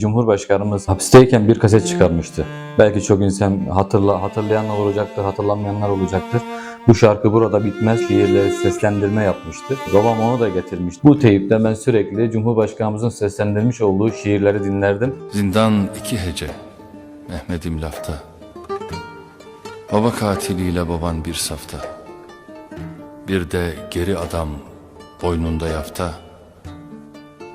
Cumhurbaşkanımız hapisteyken bir kaset çıkarmıştı. Belki çok insan hatırla, hatırlayanlar olacaktır, hatırlamayanlar olacaktır. Bu şarkı burada bitmez şiirleri seslendirme yapmıştı. Babam onu da getirmişti. Bu teyipte ben sürekli Cumhurbaşkanımızın seslendirmiş olduğu şiirleri dinlerdim. Zindan iki hece, Mehmet'im lafta. Baba katiliyle baban bir safta. Bir de geri adam boynunda yafta.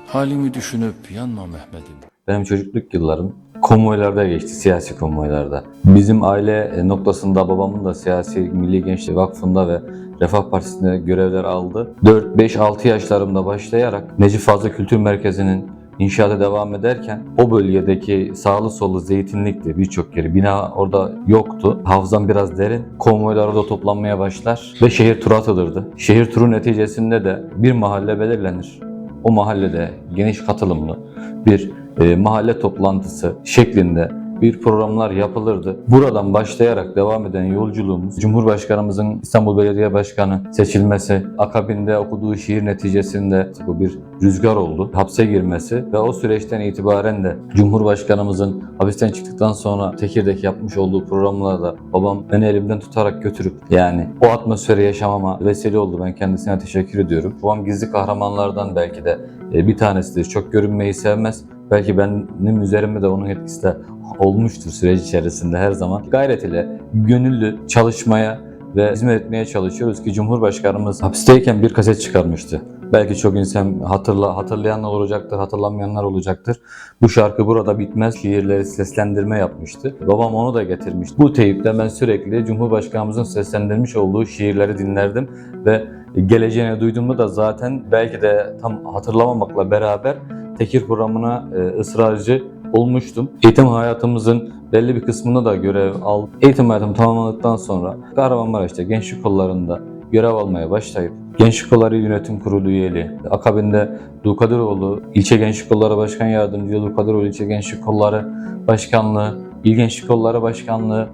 Halimi düşünüp yanma Mehmet'im. Benim çocukluk yıllarım konvoylarda geçti, siyasi konvoylarda. Bizim aile e, noktasında babamın da siyasi Milli Gençlik Vakfı'nda ve Refah Partisi'nde görevler aldı. 4, 5, 6 yaşlarımda başlayarak Necip Fazıl Kültür Merkezi'nin inşaata devam ederken o bölgedeki sağlı sollu zeytinlikti birçok yeri. Bina orada yoktu. Hafızam biraz derin. Konvoylar orada toplanmaya başlar ve şehir turu atılırdı. Şehir turu neticesinde de bir mahalle belirlenir. O mahallede geniş katılımlı bir e, mahalle toplantısı şeklinde bir programlar yapılırdı. Buradan başlayarak devam eden yolculuğumuz Cumhurbaşkanımızın İstanbul Belediye Başkanı seçilmesi, akabinde okuduğu şiir neticesinde bu bir rüzgar oldu. Hapse girmesi ve o süreçten itibaren de Cumhurbaşkanımızın hapisten çıktıktan sonra Tekirdek yapmış olduğu programlarda babam beni elimden tutarak götürüp yani o atmosferi yaşamama vesile oldu. Ben kendisine teşekkür ediyorum. Babam gizli kahramanlardan belki de e, bir tanesidir. Çok görünmeyi sevmez. Belki benim üzerimde de onun etkisi de olmuştur süreç içerisinde her zaman. Gayret ile gönüllü çalışmaya ve hizmet etmeye çalışıyoruz ki Cumhurbaşkanımız hapisteyken bir kaset çıkarmıştı. Belki çok insan hatırla, hatırlayanlar olacaktır, hatırlamayanlar olacaktır. Bu şarkı burada bitmez şiirleri seslendirme yapmıştı. Babam onu da getirmişti. Bu teyipte ben sürekli Cumhurbaşkanımızın seslendirmiş olduğu şiirleri dinlerdim ve geleceğini duyduğumda da zaten belki de tam hatırlamamakla beraber tekir programına e, ısrarcı olmuştum. Eğitim hayatımızın belli bir kısmında da görev aldım. Eğitim hayatımı tamamladıktan sonra Kahramanmaraş'ta gençlik kollarında görev almaya başlayıp Gençlik Kolları Yönetim Kurulu üyeliği, akabinde Dulkadiroğlu İlçe Gençlik Kolları Başkan Yardımcılığı, Dulkadiroğlu İlçe Gençlik Kolları Başkanlığı, İl Gençlik Kolları Başkanlığı,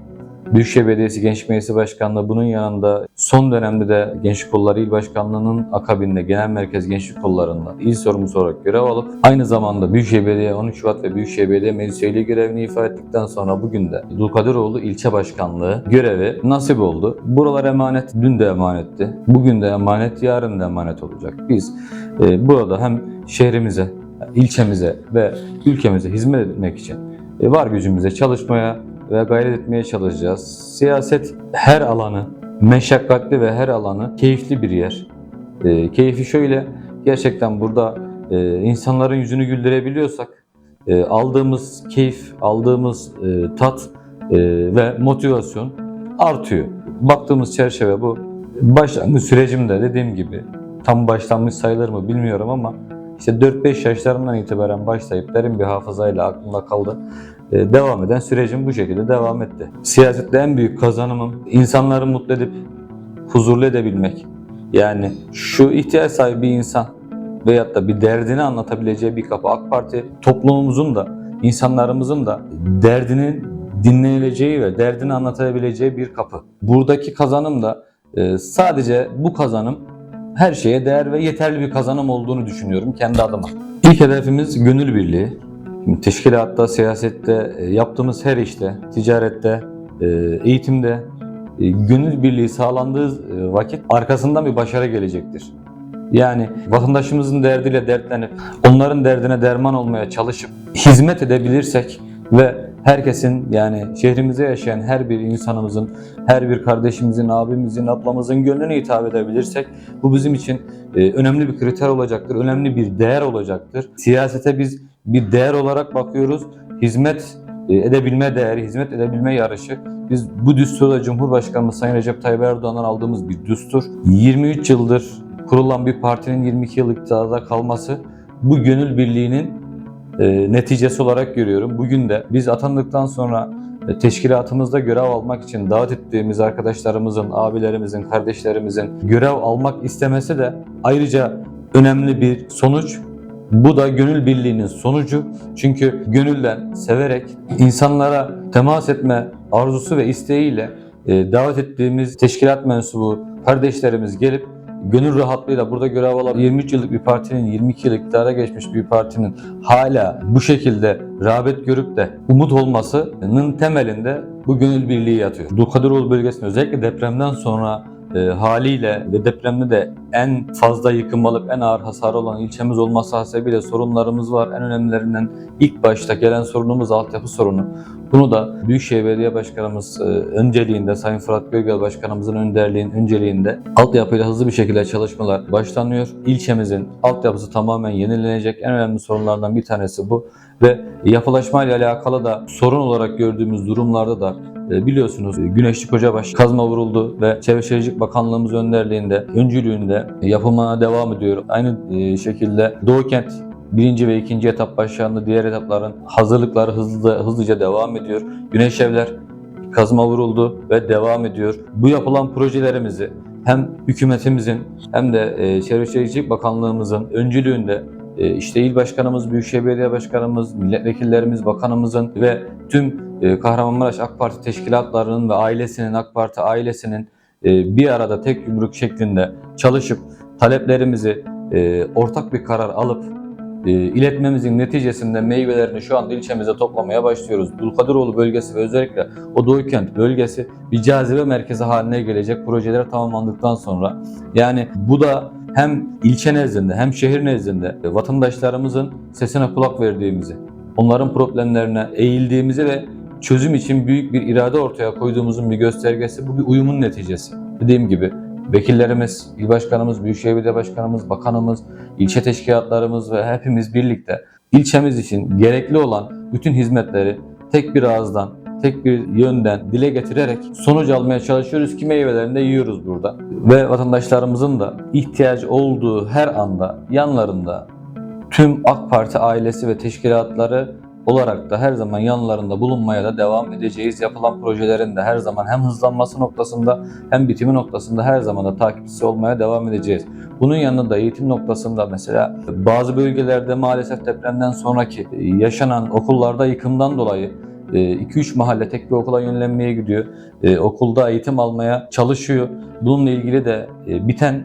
Büyükşehir Belediyesi Gençlik Meclisi Başkanlığı bunun yanında son dönemde de Gençlik Kolları İl Başkanlığı'nın akabinde Genel Merkez Gençlik Kolları'nda il sorumlusu olarak görev alıp aynı zamanda Büyükşehir Belediye 13 Şubat ve Büyükşehir Belediye Meclis Üyeliği görevini ifa ettikten sonra bugün de Dulkadiroğlu İlçe Başkanlığı görevi nasip oldu. Buralar emanet, dün de emanetti. Bugün de emanet, yarın da emanet olacak. Biz e, burada hem şehrimize, ilçemize ve ülkemize hizmet etmek için e, var gücümüze çalışmaya ve gayret etmeye çalışacağız. Siyaset her alanı meşakkatli ve her alanı keyifli bir yer. E, keyfi şöyle, gerçekten burada e, insanların yüzünü güldürebiliyorsak e, aldığımız keyif, aldığımız e, tat e, ve motivasyon artıyor. Baktığımız çerçeve bu. Başlangıç sürecimde dediğim gibi tam başlanmış sayılır mı bilmiyorum ama işte 4-5 yaşlarımdan itibaren başlayıp derin bir hafızayla aklımda kaldı. Ee, devam eden sürecim bu şekilde devam etti. Siyasette en büyük kazanımım insanları mutlu edip huzurlu edebilmek. Yani şu ihtiyaç sahibi insan veyahut da bir derdini anlatabileceği bir kapı. AK Parti toplumumuzun da insanlarımızın da derdinin dinlenileceği ve derdini anlatabileceği bir kapı. Buradaki kazanım da e, sadece bu kazanım her şeye değer ve yeterli bir kazanım olduğunu düşünüyorum kendi adıma. İlk hedefimiz gönül birliği. Şimdi teşkilatta, siyasette, e, yaptığımız her işte, ticarette, e, eğitimde e, gönül birliği sağlandığı vakit arkasından bir başarı gelecektir. Yani vatandaşımızın derdiyle dertlenip onların derdine derman olmaya çalışıp hizmet edebilirsek ve herkesin yani şehrimizde yaşayan her bir insanımızın, her bir kardeşimizin, abimizin, ablamızın gönlüne hitap edebilirsek bu bizim için e, önemli bir kriter olacaktır, önemli bir değer olacaktır. Siyasete biz bir değer olarak bakıyoruz. Hizmet e, edebilme değeri, hizmet edebilme yarışı. Biz bu düsturda Cumhurbaşkanımız Sayın Recep Tayyip Erdoğan'dan aldığımız bir düstur. 23 yıldır kurulan bir partinin 22 yıl iktidarda kalması bu gönül birliğinin e, neticesi olarak görüyorum. Bugün de biz atandıktan sonra e, teşkilatımızda görev almak için davet ettiğimiz arkadaşlarımızın, abilerimizin, kardeşlerimizin görev almak istemesi de ayrıca önemli bir sonuç. Bu da gönül birliğinin sonucu. Çünkü gönülden severek insanlara temas etme arzusu ve isteğiyle e, davet ettiğimiz teşkilat mensubu kardeşlerimiz gelip gönül rahatlığıyla burada görev alan 23 yıllık bir partinin, 22 yıllık iktidara geçmiş bir partinin hala bu şekilde rağbet görüp de umut olmasının temelinde bu gönül birliği yatıyor. Dulkadiroğlu bölgesinde özellikle depremden sonra e, haliyle ve depremde de en fazla yıkım alıp en ağır hasar olan ilçemiz olması hasebiyle sorunlarımız var. En önemlilerinden ilk başta gelen sorunumuz altyapı sorunu. Bunu da Büyükşehir Belediye Başkanımız e, önceliğinde, Sayın Fırat Gögel Başkanımızın önderliğin önceliğinde altyapıyla hızlı bir şekilde çalışmalar başlanıyor. İlçemizin altyapısı tamamen yenilenecek. En önemli sorunlardan bir tanesi bu. Ve yapılaşma ile alakalı da sorun olarak gördüğümüz durumlarda da biliyorsunuz e, Güneşli Kocabaş kazma vuruldu ve Çevre Şehircilik Bakanlığımız önderliğinde, öncülüğünde yapılmaya devam ediyor. Aynı e, şekilde Doğu Kent birinci ve ikinci etap başlandı. Diğer etapların hazırlıkları hızlı hızlıca devam ediyor. Güneş Evler kazma vuruldu ve devam ediyor. Bu yapılan projelerimizi hem hükümetimizin hem de e, Çevre Şehircilik Bakanlığımızın öncülüğünde işte il başkanımız, Büyükşehir Belediye Başkanımız, milletvekillerimiz, bakanımızın ve tüm e, Kahramanmaraş AK Parti teşkilatlarının ve ailesinin, AK Parti ailesinin e, bir arada tek yumruk şeklinde çalışıp taleplerimizi e, ortak bir karar alıp iletmemizin neticesinde meyvelerini şu anda ilçemize toplamaya başlıyoruz. Dulkadiroğlu bölgesi ve özellikle o Doğu Kent bölgesi bir cazibe merkezi haline gelecek projeler tamamlandıktan sonra. Yani bu da hem ilçe nezdinde hem şehir nezdinde vatandaşlarımızın sesine kulak verdiğimizi, onların problemlerine eğildiğimizi ve çözüm için büyük bir irade ortaya koyduğumuzun bir göstergesi. Bu bir uyumun neticesi. Dediğim gibi vekillerimiz, il başkanımız, büyükşehir belediye başkanımız, bakanımız, ilçe teşkilatlarımız ve hepimiz birlikte ilçemiz için gerekli olan bütün hizmetleri tek bir ağızdan, tek bir yönden dile getirerek sonuç almaya çalışıyoruz ki meyvelerini de yiyoruz burada. Ve vatandaşlarımızın da ihtiyacı olduğu her anda yanlarında tüm AK Parti ailesi ve teşkilatları olarak da her zaman yanlarında bulunmaya da devam edeceğiz. Yapılan projelerin de her zaman hem hızlanması noktasında hem bitimi noktasında her zaman da takipçisi olmaya devam edeceğiz. Bunun yanında eğitim noktasında mesela bazı bölgelerde maalesef depremden sonraki yaşanan okullarda yıkımdan dolayı 2-3 mahalle tek bir okula yönlenmeye gidiyor. E, Okulda eğitim almaya çalışıyor. Bununla ilgili de e, biten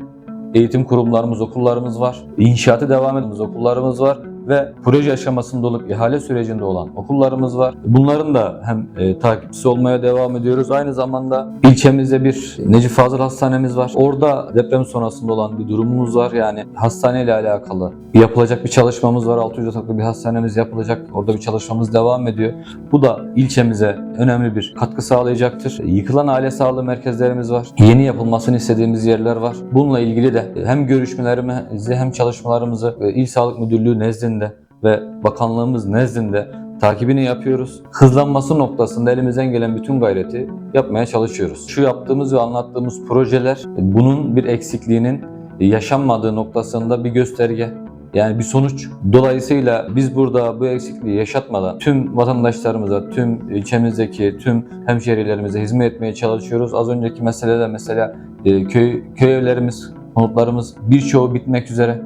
eğitim kurumlarımız, okullarımız var. İnşaatı devam ettiğimiz okullarımız var ve proje aşamasında olup ihale sürecinde olan okullarımız var. Bunların da hem e, takipçisi olmaya devam ediyoruz. Aynı zamanda ilçemizde bir Necip Fazıl Hastanemiz var. Orada deprem sonrasında olan bir durumumuz var. Yani hastaneyle alakalı yapılacak bir çalışmamız var. 600 yataklı bir hastanemiz yapılacak. Orada bir çalışmamız devam ediyor. Bu da ilçemize önemli bir katkı sağlayacaktır. Yıkılan aile sağlığı merkezlerimiz var. Yeni yapılmasını istediğimiz yerler var. Bununla ilgili de hem görüşmelerimizi hem çalışmalarımızı e, İl Sağlık Müdürlüğü nezdinde ve bakanlığımız nezdinde takibini yapıyoruz. Hızlanması noktasında elimizden gelen bütün gayreti yapmaya çalışıyoruz. Şu yaptığımız ve anlattığımız projeler bunun bir eksikliğinin yaşanmadığı noktasında bir gösterge. Yani bir sonuç. Dolayısıyla biz burada bu eksikliği yaşatmadan tüm vatandaşlarımıza, tüm ilçemizdeki tüm hemşehrilerimize hizmet etmeye çalışıyoruz. Az önceki meselede mesela e, köy, köy evlerimiz, konutlarımız birçoğu bitmek üzere.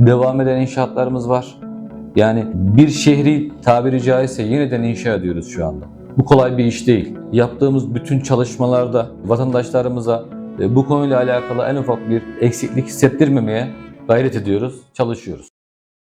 Devam eden inşaatlarımız var. Yani bir şehri tabiri caizse yeniden inşa ediyoruz şu anda. Bu kolay bir iş değil. Yaptığımız bütün çalışmalarda vatandaşlarımıza e, bu konuyla alakalı en ufak bir eksiklik hissettirmemeye gayret ediyoruz, çalışıyoruz.